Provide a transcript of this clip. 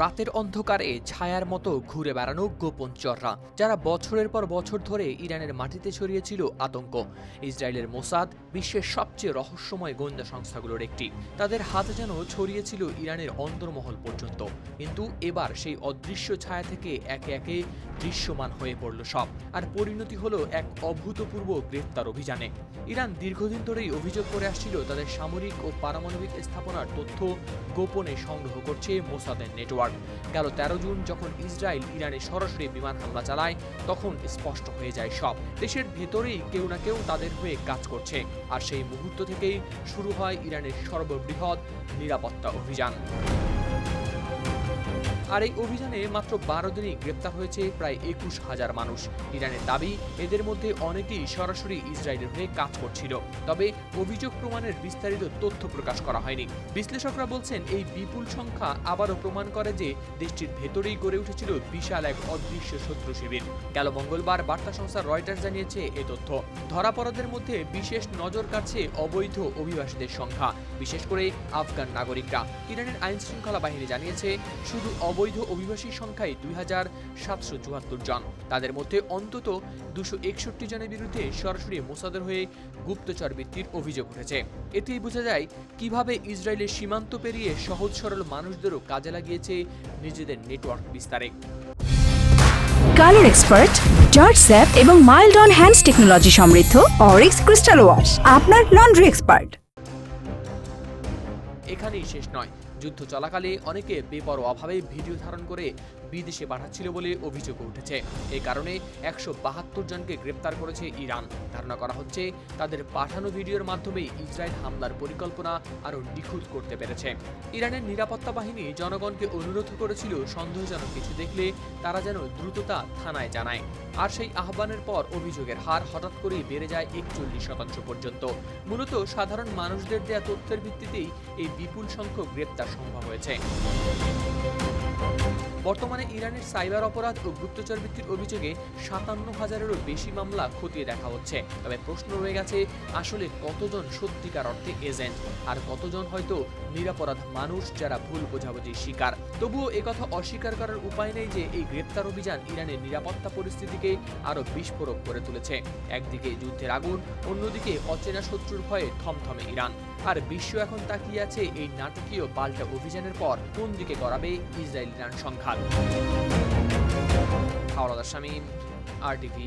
রাতের অন্ধকারে ছায়ার মতো ঘুরে বেড়ানো গোপন চররা, যারা বছরের পর বছর ধরে ইরানের মাটিতে ছড়িয়েছিল আতঙ্ক। ইসরায়েলের মোসাদ বিশ্বের সবচেয়ে রহস্যময় গোয়েন্দা সংস্থাগুলোর একটি। তাদের হাত যেন ছড়িয়েছিল ইরানের অন্তর্মহল পর্যন্ত। কিন্তু এবার সেই অদৃশ্য ছায়া থেকে একে একে দৃশ্যমান হয়ে পড়ল সব, আর পরিণতি হলো এক অভূতপূর্ব গ্রেফতার অভিযানে। ইরান দীর্ঘদিন ধরেই অভিযোগ করে আসছিল তাদের সামরিক ও পারমাণবিক স্থাপনার তথ্য গোপনে সংগ্রহ করছে মোসাদের নেটওয়ার্ক। গেল তেরো জুন যখন ইসরায়েল ইরানে সরাসরি বিমান হামলা চালায়, তখন স্পষ্ট হয়ে যায় সব। দেশের ভেতরেই কেউ না কেউ তাদের হয়ে কাজ করছে। আর সেই মুহূর্ত থেকেই শুরু হয় ইরানের সর্ববৃহৎ নিরাপত্তা অভিযান। আর এই অভিযানে মাত্র বারো দিনেই গ্রেপ্তার হয়েছে প্রায় একুশ হাজার মানুষ। ইরানের দাবি, এদের মধ্যে অনেকেই সরাসরি ইসরায়েলের হয়ে কাজ করছিল। তবে অভিযোগ প্রমাণের বিস্তারিত তথ্য প্রকাশ করা হয়নি। বিশ্লেষকরা বলছেন, এই বিপুল সংখ্যা আবারও প্রমাণ করে যে দেশটির ভেতরেই গড়ে উঠেছিল বিশাল এক অদৃশ্য শত্রু শিবির। গেল মঙ্গলবার বার্তা সংস্থা রয়টার্স জানিয়েছে এ তথ্য। ধরা পড়াদের মধ্যে বিশেষ নজর কাটছে অবৈধ অভিবাসীদের সংখ্যা, বিশেষ করে আফগান নাগরিকরা। ইরানের আইন শৃঙ্খলা বাহিনী জানিয়েছে, শুধু অবৈধ অভিবাসীর সংখ্যায় দুই হাজার সাতশো চুয়াত্তর জন। তাদের মধ্যে অন্তত দুশো একষট্টি জনের বিরুদ্ধে সরাসরি মোসাদের হয়ে গুপ্তচর বৃত্তির অভিযোগ উঠেছে। এতেই বোঝা যায় কীভাবে ইসরায়েলের সীমান্ত পেরিয়ে সহজ সরল মানুষদেরও কাজে লাগিয়েছে নিজেদের নেটওয়ার্ক বিস্তারে। কালার এক্সপার্ট জর্জ স্যাপ এবং মাইল্ড অন হ্যান্ডস টেকনোলজি সমৃদ্ধ অরিক্স ক্রিস্টাল ওয়াশ আপনার লন্ড্রি এক্সপার্ট। এখানেই শেষ নয়। যুদ্ধ চলাকালে অনেকে বেপরোয়াভাবে ভিডিও ধারণ করে বিদেশে পাঠাচ্ছিল বলে অভিযোগ উঠেছে। এই কারণে একশো বাহাত্তর জনকে গ্রেপ্তার করেছে ইরান। ধারণা করা হচ্ছে, তাদের পাঠানো ভিডিওর মাধ্যমে ইসরায়েল হামলার পরিকল্পনা আরও নিখুঁত করতে পেরেছে। ইরানের নিরাপত্তা বাহিনী জনগণকে অনুরোধ করেছিল সন্দেহজনক কিছু দেখলে তারা যেন দ্রুততা থানায় জানায়। আর সেই আহ্বানের পর অভিযোগের হার হঠাৎ করেই বেড়ে যায় একচল্লিশ শতাংশ পর্যন্ত। মূলত সাধারণ মানুষদের দেয়া তথ্যের ভিত্তিতেই এই বিপুল সংখ্যক গ্রেপ্তার সম্ভব হয়েছে। বর্তমানে ইরানের সাইবার অপরাধ ও গুপ্তচর বৃত্তির অভিযোগে সাতান্ন হাজারেরও বেশি মামলা খতিয়ে দেখা হচ্ছে। তবে প্রশ্ন রয়ে গেছে, আসলে কতজন সত্যিকার অর্থে এজেন্ট? আর কতজন হয়তো নিরাপরাধ মানুষ যারা ভুল বোঝাবুঝির শিকার? তবুও একথা অস্বীকার করার উপায় নেই যে এই গ্রেপ্তার অভিযান ইরানের নিরাপত্তা পরিস্থিতিকে আরও বিস্ফোরক করে তুলেছে। একদিকে যুদ্ধের আগুন, অন্যদিকে অচেনা শত্রুর ভয়ে থমথমে ইরান। আর বিশ্ব এখন তাকিয়ে আছে এই নাটকীয় পাল্টা অভিযানের পর কোন দিকে গড়াবে ইসরায়েল ইরান সংঘাত হাওড়াদার শামীম আর টিভি